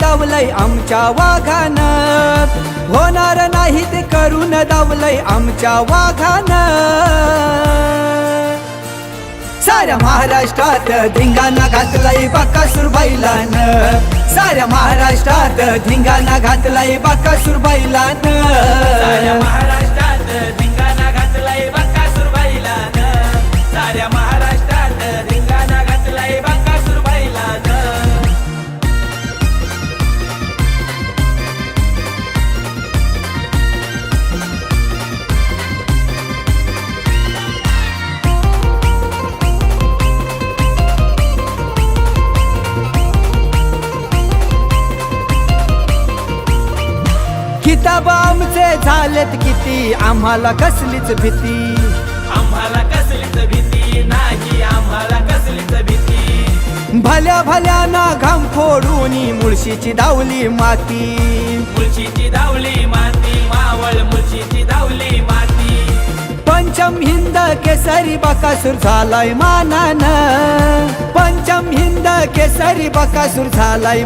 दावलय आमच्या वाघानं. होणार नाही ते करून दावलय आमच्या वाघानं. साऱ्या महाराष्ट्रात धिंगाणा घातलाय बाकासूर बैलानं. साऱ्या महाराष्ट्रात धिंगाणा घातलाय बाकासूर बैलान. किताब आमचे झालेत किती? आम्हाला कसलीच भीती. आम्हाला कसलीच भीती नाही आम्हाला कसलीच भीती. भल्या भल्याना घाम फोडून मुळशीची दावली माती. मुलशीची धावली माती मावळ मुलशीची धावली माती. पंचम हिंद केसरी बकासूर झालाय मानान. पंचम हिंद केसरी बकासूर झालाय